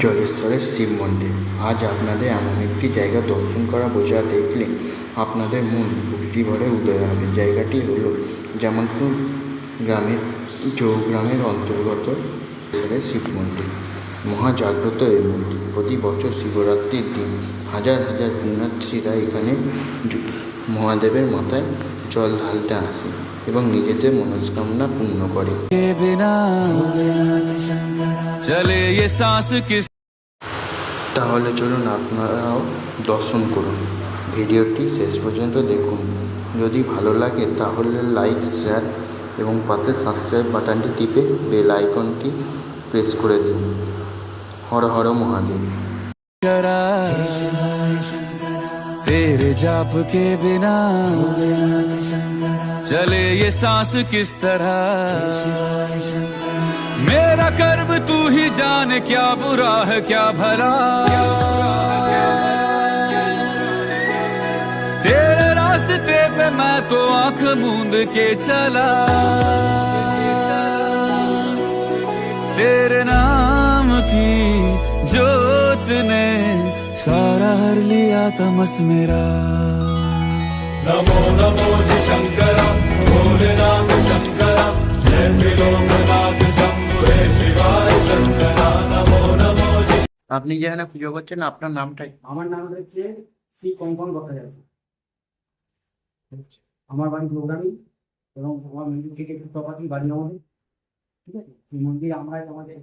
জলেশ্বরের শিব মন্দির। আজ আপনাদের এমন একটি জায়গা দর্শন করা বোঝা দেখলে আপনাদের মন ভক্তি ভরে উদয় হবে। জায়গাটি হলো জামালপুর গ্রামের চৌগ্রামের অন্তর্গত শিব মন্দির। মহাজাগ্রত এই মন্দির। প্রতি বছর শিবরাত্রির দিন হাজার হাজার পুণ্যার্থীরা এখানে মহাদেবের মাথায় জল ঢালতে আসে এবং নিজেদের মনস্কামনা পূর্ণ করে। के बिना चले ये सांस किस তাহলে চলুন আপনারাও দর্শন করুন ভিডিওটি শেষ পর্যন্ত দেখুন যদি ভালো লাগে তাহলে লাইক শেয়ার এবং পাশে সাবস্ক্রাইব বাটনটি টিপে বেল আইকনটি প্রেস করে দিন হর হর মহাদেব करा तेरे जाप के बिना चले ये सांस किस तरह मेरा कर्म तू ही जाने क्या बुरा है, क्या भला। तेरे रास्ते पे मैं तो आँख मूंद के चला। तेरे नाम की जोत ने सारा हर लिया तमस मेरा। नमो नमो जि शङ्कर भोलेनाथ शङ्कर जय त्रिलोकनाथ আপনি যেখানে পুজো করছেন, আপনার নামটাই। আমার নাম হচ্ছে শ্রী কঙ্কন ভট্টাচার্য। আমার বাড়ি প্রোগ্রামই এবং আমার মন্দির থেকে একটু তফাতি বাড়ি আমাদের। ঠিক আছে? সেই মন্দির আমরাই আমাদের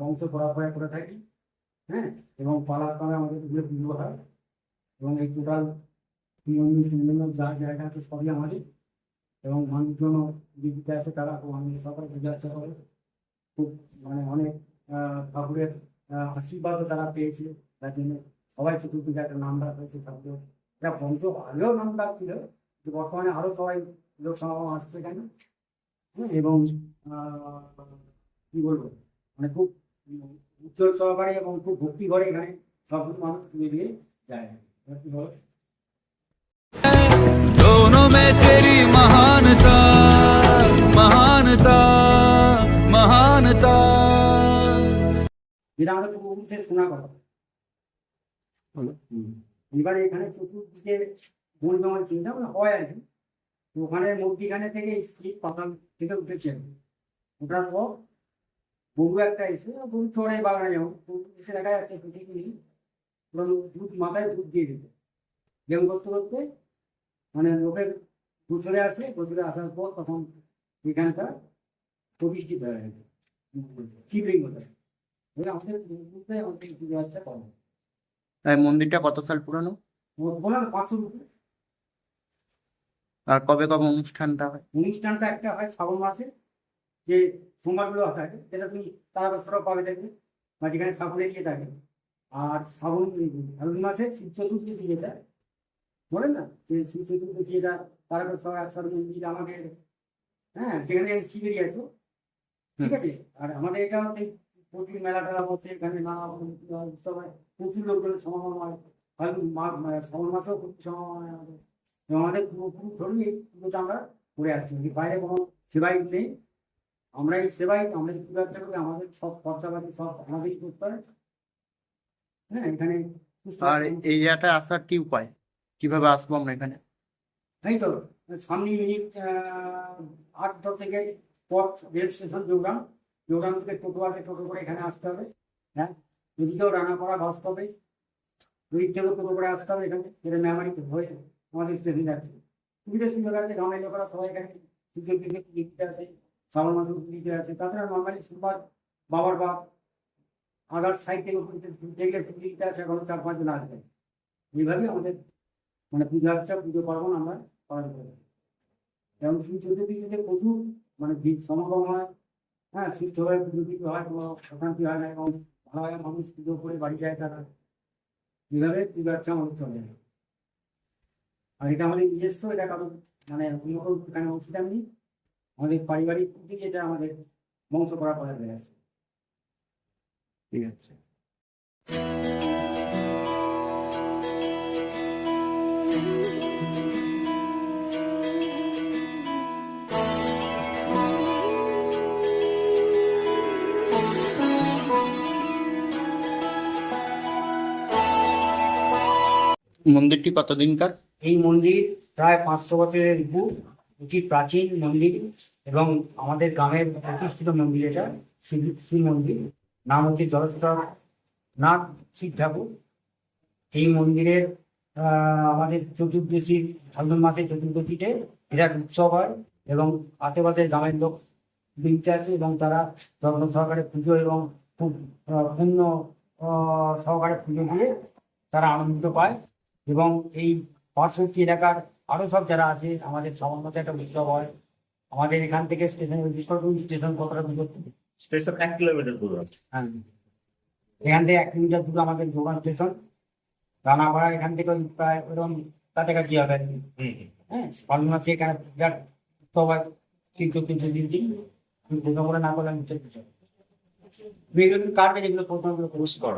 বংশ পরম্পরা করে থাকি। হ্যাঁ? এবং পালাক্রমে আমাদের এগুলো পুজো হয়। এবং এই টোটাল যা জায়গা আছে সবই আমাদের। এবং মানুষজন জীবিকা আছে তারা আমাদের সবাই পূজা আর্চা করে। খুব মানে অনেক আহ, ঠাকুরের আহ, আশীর্বাদও তারা পেয়েছে তার জন্য সবাই চতুর্দিকে একটা নাম ডাক হয়েছে ঠাকুরের এটা বংশ আগেও নাম ডাক ছিল কিন্তু বর্তমানে আরো সবাই লোক সমাগম আসছে কেন হ্যাঁ, এবং আহ, কি বলবো মানে খুব উম, উজ্জ্বল সহকারে এবং খুব ভক্তি করে এখানে সব মানুষ তুলে দিয়ে যায় এবার কি বলো? दोनों में तेरी महानता महानता যেটা আমাদের পূর্বপুরুষের শোনা কথা। এবার এখানে চতুর্দিকে মন জমার চিন্তা হয় আর কি। ওখানে মুরগিখানে থেকে শীত পাতাল খেতে উঠেছে ওঠার পর গরু একটা এসে গরু চড়ে বাগানে যাব গরু এসে দেখা যাচ্ছে পৃথিবী দুধ মাথায় দুধ দিয়ে দিত যেমন করতে করতে মানে লোকের বছরে আসে বছরে আসার পর তখন এখানটা প্রতিষ্ঠিত হয়ে যাবে। শিবলিঙ্গটা এবার আমাদের এই মন্দিরটা কত সাল পুরানো? পাঁচশো আর কবে কবে অনুষ্ঠানটা হয়? অনুষ্ঠানটা একটা হয় শ্রাবণ মাসে যে সোমবারগুলো থাকে সেটা তুমি তারা বছরও পাবে দেখবে বা যেখানে ঠাকুরের ইয়ে থাকে। আর শ্রাবণ ফাল্গুন মাসে শিব চতুর্দশী যেটা বলেন না যে শিব চতুর্দশী এটা তারকেশ্বর একশর মন্দির আমাদের হ্যাঁ যেখানে শিবেরই আছে। ঠিক আছে? আর আমাদের এটা প্রচুর মেলা টেলা হচ্ছে এখানে নানা রকম উৎসব হয় প্রচুর লোকজনের সমাগম হয়। মানে শ্রাবণ মাসেও প্রচুর সমাগম হয় আমাদের। আমাদের পুরো পুরো ধরেই পুজোটা আমরা করে আসছি। বাইরে কোনো সেবাই নেই। আমরা এই সেবাই আমরা পুজো আর্চা করি আমাদের সব খরচাপাতি সব আমাদেরই করতে হয়। হ্যাঁ এখানে আর এই জায়গাটা আসার কি উপায়? কীভাবে আসব আমরা এখানে? এই তো সামনে মিনিট আহ, আট দশ থেকে পথ, রেল স্টেশন যোগরাম যোগরাম থেকে টোটো আছে টোটো করে এখানে আসতে হবে হ্যাঁ? এদিকেও করা আসতে হবে। ওই থেকেও টোটো করে আসতে হবে এখানে, যেটা মেমারি হয়ে আমাদের স্টেশন যাচ্ছে সুবিধা সুযোগ আছে, গ্রামের লোকেরা সবাই এখানে সুযোগ দিতে আছে, শ্রাবণ মাসে দিতে আছে। তাছাড়া নর্মালি সোমবার বাবার বাপ আদার সাইড থেকে দেখলে পুজো দিতে আছে এখন চার পাঁচজন আসবে। এইভাবেই আমাদের মানে পূজা আর্চা পুজো পার্বণ আমরা পালন করি। এবং শ্রী চতুর্দশীতে প্রচুর মানে ভিড় সমাগম হয়। হ্যাঁ সুস্থভাবে পুজো দিতে হয়, কোনো অশান্তি হয় না এবং ভালোভাবে মানুষ পুজো করে বাড়ি যায় তারা। এইভাবে পূজা আর্চা আমাদের চলে। আর এটা আমাদের নিজস্ব, এটা কারণ মানে অন্য কেউ এখানে অংশীদার নেই। আমাদের পারিবারিক পুঁজি এটা আমাদের বংশ করা করা হয়ে আছে। ঠিক আছে। মন্দিরটি কতদিনকার? এই মন্দির প্রায় পাঁচশো বছরের এটি প্রাচীন মন্দির এবং আমাদের গ্রামের প্রতিষ্ঠিত মন্দির এটা শিব মন্দির। নাম হচ্ছে জলেশ্বর নাথ শিব ঠাকুর। এই মন্দিরের আমাদের চতুর্দশী, ফাল্গুন মাসে চতুর্দশীতে বিরাট উৎসব হয় এবং আশেপাশের গ্রামের লোক দিনতে আছে এবং তারা যত্ন সহকারে পুজো এবং খুব পূর্ণ সহকারে পুজো দিয়ে তারা আনন্দ পায়। এবং এই পার্শ্ববর্তী এলাকার আরও সব যারা আছে আমাদের সামান্য একটা উৎসব হয়। আমাদের এখান থেকে স্টেশন স্টেশন কতটা দূর? স্টেশন এক কিলোমিটার দূর হ্যাঁ। এখান থেকে এক কিলোমিটার দূর আমাদের দোকান স্টেশন রানাপাড়া এখান থেকে ওই প্রায় ওরকম কাছাকাছি হবে। হ্যাঁ পালন মাসে এখানে বিরাট উৎসব হয়। তিনশো তিনশো দিন দিন বোঝাপড়া না করলে আমি কার কাছে এগুলো প্রথম পুষ্কর